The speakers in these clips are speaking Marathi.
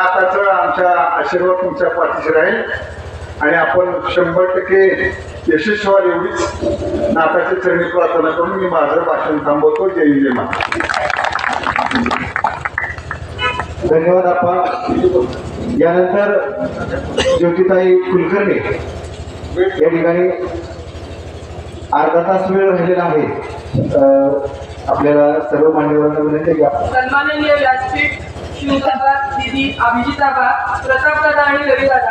नाताचं आमच्या आशीर्वाद तुमच्या पाठीशी राहील. आणि आपण शंभर टक्के यशस्वी व्हाल एवढीच नाताची चरणी प्रार्थना करून मी माझं भाषण थांबवतो. जय जय मा धन्यवाद आपण. यानंतर ज्योतिताई कुलकर्णी या ठिकाणी अर्धा तास वेळ राहिलेला आहे. आपल्याला सर्व मान्यवरांना विनंती घ्या सन्माननीय व्यासपीठ शिवदादा दिदी अभिजिताबा प्रतापदादा आणि रविदादा.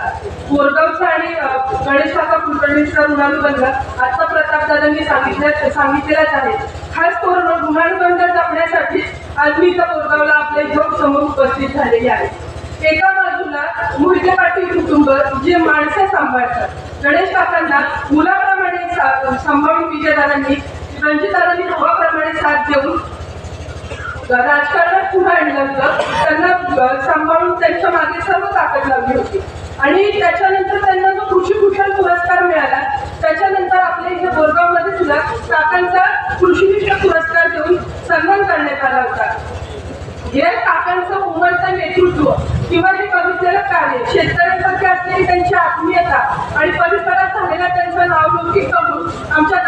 कोरगावचा आणि अ, गणेश काका कुलकर्णीचा ऋणानुबंध आता प्रतापदादांनी सांगितल्या सांगितलेलाच आहे. खास करून ऋणानुबंध जपण्यासाठी आज मी इथं कोरगावला आपल्या इथं समोर उपस्थित झालेले आहे एका बाजूला मोहिते पाटील कुटुंब जे माणसं सांभाळतात. गणेश काकांना मुलाप्रमाणे सांभाळून विजयदारांनी रणजितदारांनी हवाप्रमाणे साथ देऊन राजकारणात पुन्हा आणलं होतं. त्यांना सांभाळून त्यांच्या मागे सर्व ताकद लावली होती. आणि त्याच्यानंतर त्यांना जो कृषीभूषण पुरस्कार मिळाला त्याच्यानंतर आपल्या इथे बोरगावमध्ये सुद्धा काकांचा कृषीभूषण पुरस्कार देऊन सन्मान करण्यात आला होता. हे काकांचं उमलतं नेतृत्व किंवा हे कवितेला कार्य शेतकऱ्यांप्रती असलेली त्यांची आत्मीयता आणि परिसरात झालेला त्यांचा नावलौकिक करून आमच्या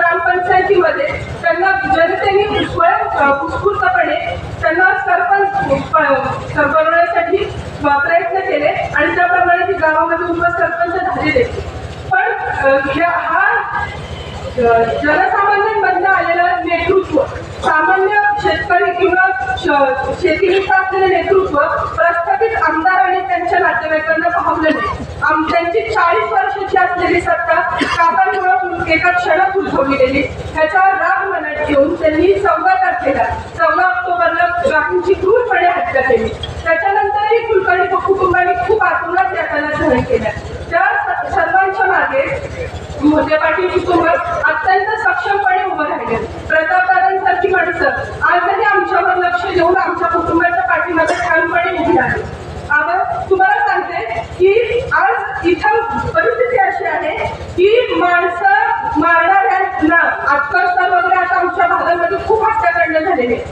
ग्रामपंचायतीमध्ये त्यांना जनतेने स्वयं उत्स्फूर्तपणे त्यांना सरपंच बनवण्यासाठी प्रयत्न केले आणि त्याप्रमाणे ती गावामध्ये उपसरपंच झालेले. पण हा जनसामान्यांमधनं आलेला नेतृत्व सामान्य शेतकरी किंवा श- शेतीनिष्ठ नेतृत्व प्रस्थापित आमदार आणि त्यांच्या नातेवाईकांना पाहवलं नाही आम त्यांची चाळीस वर्षाची असलेली सत्ता काकांमुळं एका क्षणात उद्भवली गेली ह्याचा राग मनात घेऊन त्यांनी चौदा तारखेला चौदा ऑक्टोबरला गाठींची क्रूरपणे हत्या केली. त्याच्यानंतरही कुलकर्णी कुटुंबाने खूप आतुरात त्याला सहन केल्या त्या सर्वांच्या मागे मोठे पाटील कुटुंब अत्यंत सक्षमपणे उभं राहिले प्रतापदादांसारखी माणसं आजही आमच्यावर लक्ष देऊन आमच्या कुटुंबाच्या पाठीमागे ठामपणे उभी आहे आबा तुम्हाला सांगते की आज इथं परिस्थिती अशी आहे की माणसं मारणाऱ्यांना अफगाणिस्तान वगैरे आता आमच्या भागामध्ये खूप हत्याकांड झालेले.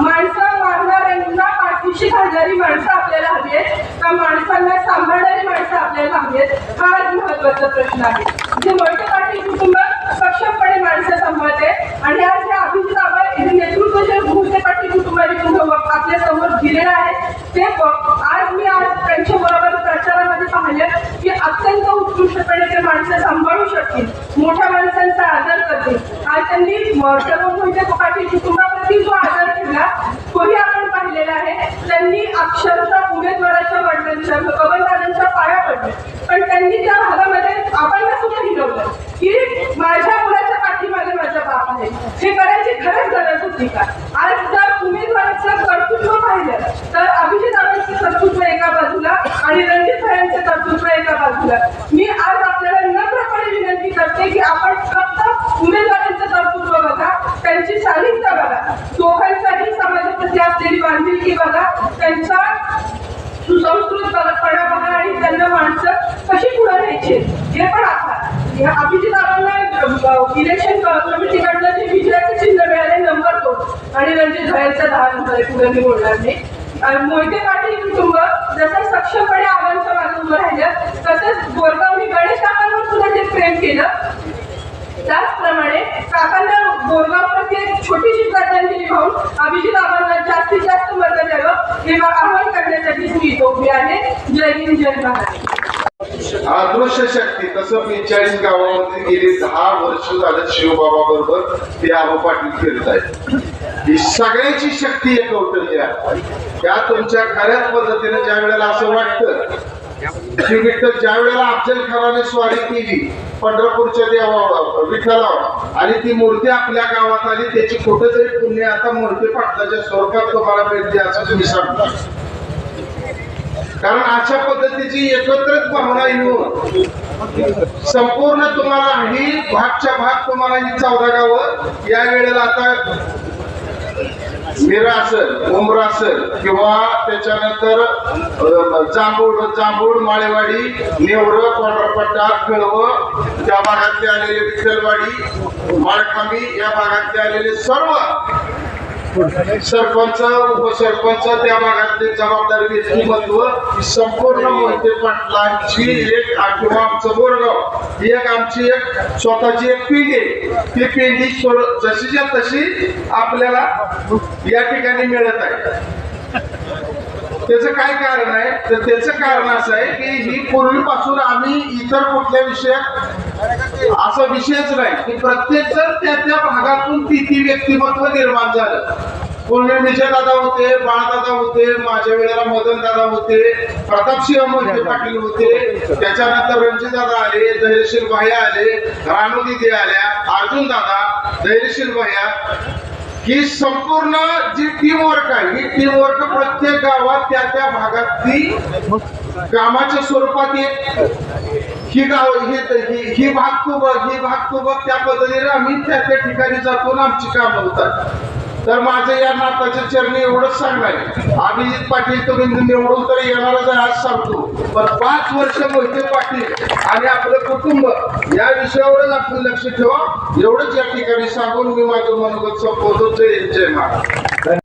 माणसं मारणाऱ्यांना पाठीशी घालणारी माणसं आपल्याला हवी आहेत. का माणसांना सांभाळणारी माणसं आपल्याला हवी आहेत. हा आज महत्त्वाचा प्रश्न आहे जे मोठे पाटील कुटुंब सक्षमपणे माणसं सांभाळते आणि आज हे अभिजित आबा हे नेतृत्व जे मोठे पाटील कुटुंबाने कुटुंब आपल्यासमोर दिलेलं आहे ते ब- आज मी आज त्यांच्या बरोबर प्रचारामध्ये पाहिलं की अत्यंत उत्कृष्टपणे ते माणसं सांभाळू शकतील मोठ्या माणसांचा आदर करतील आज त्यांनी म- सर्व मोठे पाटील कुटुंबाप्रती जो आदर ठेवला तोही आपण पाहिलेला आहे त्यांनी अक्षरशः उमेदवाराच्या वडिलांच्या कमलदारांच्या पाया पडले पण त्यांनी त्या भागामध्ये आपण सुद्धा हिरवलं की माझ्या मुलाच्या पाठीमागे माझा बाप आहे हे करायची खरंच गरज होती का आज जर उमेदवाराचं कर्तृत्व पाहिलं तर अभिजित आबांचं कर्तृत्व एका बाजूला आणि रणजित भायांचं कर्तृत्व एका बाजूला मी आज आपल्याला नम्रपणे विनंती करते की आपण फक्त उमेदवारांचं कर्तृत्व बघा त्यांची शालीनता बघा दोघांचाही समाजाप्रती असलेली बांधिलकी बघा त्यांचा सुसंस्कृत पणा बघा आणि त्यांना माणसं कशी पुढे न्यायची हे पण आता या अभिजित आबांना इलेक्शन कमिटीकडनं जे विजयाचं चिन्ह मिळाले नंबर दोन आणि रणजित भाईंचा दहा नंबर आहे पुढे मी बोलणार नाही. मोहिते पाटील कुटुंब जसं सक्षमपणे आव्हानच्या मागे उभं राहिलं तसंच बोरगावनी गणेश काकांवर सुद्धा जे प्रेम केलं. त्याचप्रमाणे काकांना बोरगावप्रती एक छोटीशी श्रद्धांजली वाहून अभिजित आव्हानांना जास्तीत जास्त मत द्यावं हे आवाहन करण्यासाठी मी इथं उभी आहे. जय हिंद जय महाराज अदृश्य शक्ती तसं बेचाळीस गावामध्ये गेली दहा वर्ष झालं शिवबाबा बरोबर ते आबा पाटील फिरत आहेत. ही सगळ्याची शक्ती एक कौटल्य आहे. त्या तुमच्या खऱ्याच पद्धतीने ज्या वेळेला असं वाटतं की विठ्ठल ज्या वेळेला अफजल खानाने स्वारी केली पंढरपूरच्या देवावर विठ्ठलावर आणि ती मूर्ती आपल्या गावात आली त्याची कुठं तरी पुण्य आता मूर्ती पाटलाच्या स्वर्गात तुम्हाला मिळते असं तुम्ही सांगता. कारण अशा पद्धतीची एकत्रित भावना येऊन संपूर्ण तुम्हाला ही भागच्या भाग तुम्हाला ही चौदा गावं. या वेळेला आता मिरा असेल उमरा असेल किंवा त्याच्यानंतर अ, जांभूड जांभूड माळेवाडी नेवर कोंढरपट्टा कळव त्या भागातले आलेले विठ्ठलवाडी माळखांबी या भागातले आलेले सर्व सरपंच उपसरपंच त्या भागातले जबाबदारी व्यक्तिमत्व संपूर्ण मोहिते पाटलांची एक किंवा आमचं बोरगाव ही एक आमची एक स्वतःची एक पिंडी आहे. ती पिंडी जशीच्या तशी आपल्याला या ठिकाणी मिळत आहे. त्याचं काय कारण आहे? तर त्याचं कारण असं आहे की ही पूर्वीपासून आम्ही इतर कुठल्या विषयात असा विषयच नाही. की प्रत्येक जण त्या त्या भागातून ती ती व्यक्तिमत्व निर्माण झालं. पूर्वी विजय दादा होते बाळदादा होते माझ्या वेळेला मदन दादा होते प्रतापसिंह मोहिते पाटील होते. त्याच्यानंतर रणजित दादा आले धैर्यशील भाई आले रानू दिदी आल्या अर्जुन दादा धैर्यशील भाया. ही संपूर्ण जी टीम वर्क आहे ही टीम वर्क प्रत्येक गावात त्या त्या भागात ती कामाच्या स्वरूपात येत. ही गाव हे ही- ही भाग तू बघ ही भाग तू बघ त्या पद्धतीने आम्ही त्या त्या ठिकाणी जातो आणि आमची कामं होतात. तर माझं या नाताच्या चरणी एवढंच सांगणार आहे. अभिजित पाटील तुम्ही निवडून तर येणारच आहे आज सांगतो. पण पाच वर्ष मोहिते पाटील आणि आपलं कुटुंब या विषयावरच आपण लक्ष ठेवा. एवढंच या ठिकाणी सांगून मी माझं मनोगत संपवतो जय जय महाराज